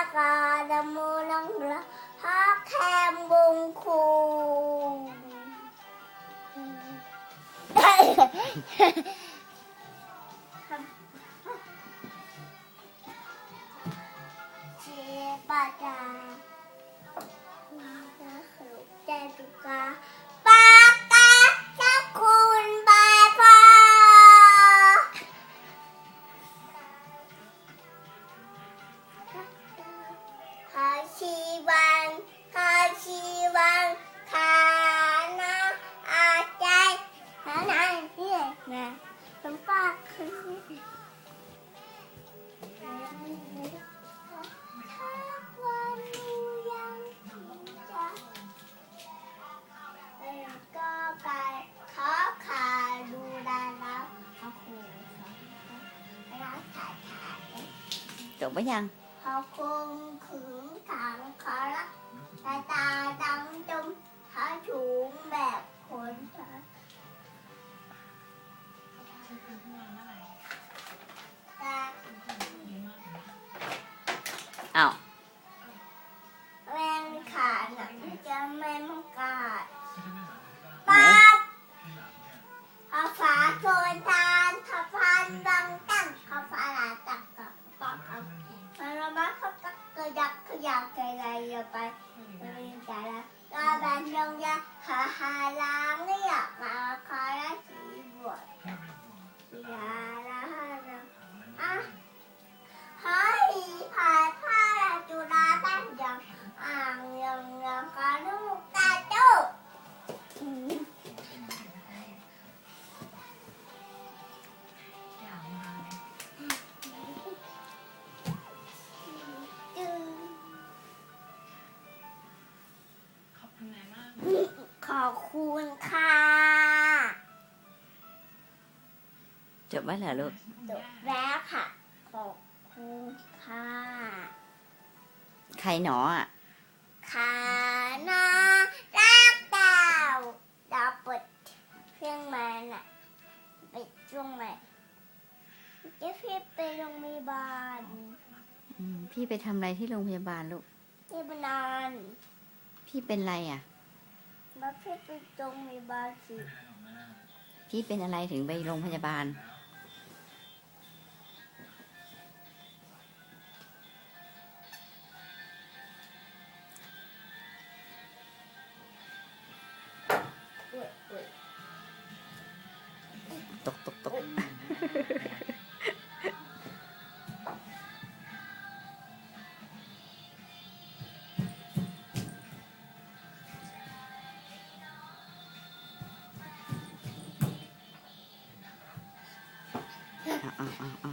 సకాలములంగా హాకేంబుంకు Ha ha ha. ชีวันขานาอาใจขานาเนี่ยนะต้องฝากคืนถ้าวันยังจะเป็นก็ไก่ขอขาดูแลแล้วเขาขู่รักถ่ายถ่ายจบไปยังเขาคงขึง อ้าวแรงขาหนังจะไม่มังกาดไหนปั๊บเอาฝาโซนทานขพันดังตั้งขาฝาลาตักกับปักเอามันระบาดเขาก็กกระยักขยักใจไรไปไม่ใจละกาบันยงยาหาหาล้ อบคุณค่ะจบไปเหรอลูก จบแล้วค่ะ ขอบคุณค่ะ ใครหนออะขานารักดาวดาวเปิดเครื่องมันอะปิดช่วงไหนเจ๊พี่ไปโรงพยาบาลอืมพี่ไปทำอะไรที่โรงพยาบาลลูกที่บานานพี่เป็นอะไรอะ มาพี่ไปโรงพยาบาลสิพี่เป็นอะไรถึงไปโรงพยาบาลอุ๊ยอุ๊ยตกตกตก เอา